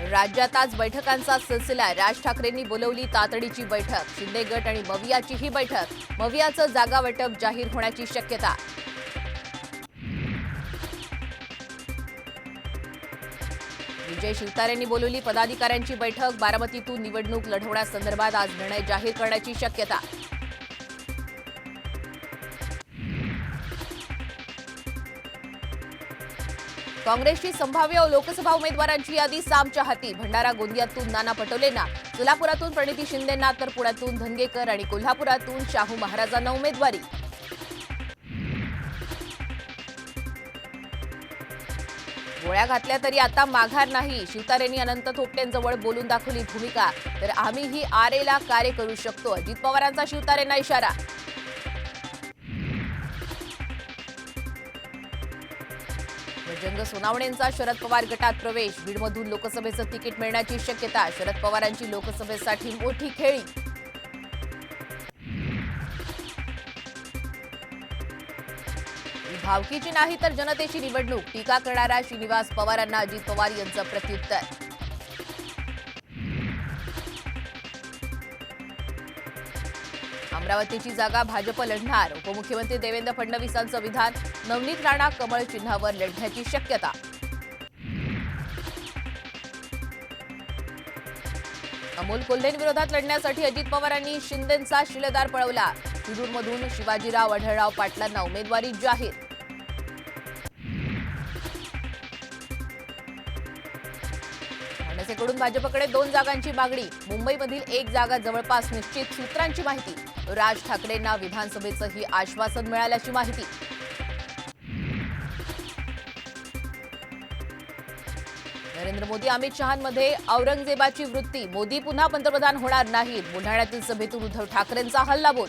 राज्यात आज बैठकांचा सिलसिला. राज ठाकरेंनी बोलवली तातडीची बैठक. शिंदे गट आणि मवियाची ही बैठक. मवियाचं जागा वाटप जाहीर होण्याची शक्यता. विजय शिवतारेंनी बोलवली पदाधिकाऱ्यांची बैठक. बारामतीतून निवडणूक लढवण्यासंदर्भात आज निर्णय जाहीर करण्याची शक्यता. काँग्रेसची संभाव्य लोकसभा उमेदवारांची यादी सामच्या हाती. भंडारा गोंदियातून नाना पटोलेंना सोलापुरातून प्रणिती शिंदेंना तर पुण्यातून धनगेकर आणि कोल्हापुरातून शाहू महाराजांना उमेदवारी. गोळ्या घातल्या तरी आता माघार नाही. शिवतारेंनी अनंत थोपटेंजवळ बोलून दाखवली भूमिका. तर आम्हीही आरेला कार्य करू शकतो. अजित पवारांचा शिवतारेंना इशारा. भजंग सोनावणेंचा शरद पवार गटात प्रवेश. बीडमधून लोकसभेचं तिकीट मिळण्याची शक्यता. शरद पवारांची लोकसभेसाठी मोठी खेळी. भावकीची नाही तर जनतेची निवडणूक. टीका करणाऱ्या श्रीनिवास पवारांना अजित पवार यांचं प्रत्युत्तर. अमरावतीची जागा भाजप लढणार. उपमुख्यमंत्री देवेंद्र फडणवीसांचं विधान. नवनीत राणा कमळ चिन्हावर लढण्याची शक्यता. अमोल कोल्हेंविरोधात लढण्यासाठी अजित पवारांनी शिंदेंचा शिलेदार पळवला. शिरूरमधून शिवाजीराव आढळराव पाटलांना उमेदवारी जाहीर. मनसेकडून भाजपकडे दोन जागांची मागणी. मुंबईमधील एक जागा जवळपास निश्चित सूत्रांची माहिती. राज ठाकरेंना विधानसभेचंही आश्वासन मिळाल्याची माहिती. नरेंद्र मोदी अमित शहांमध्ये औरंगजेबाची वृत्ती. मोदी पुन्हा पंतप्रधान होणार नाहीत. बुलढाण्यातील सभेतून उद्धव ठाकरेंचा हल्लाबोल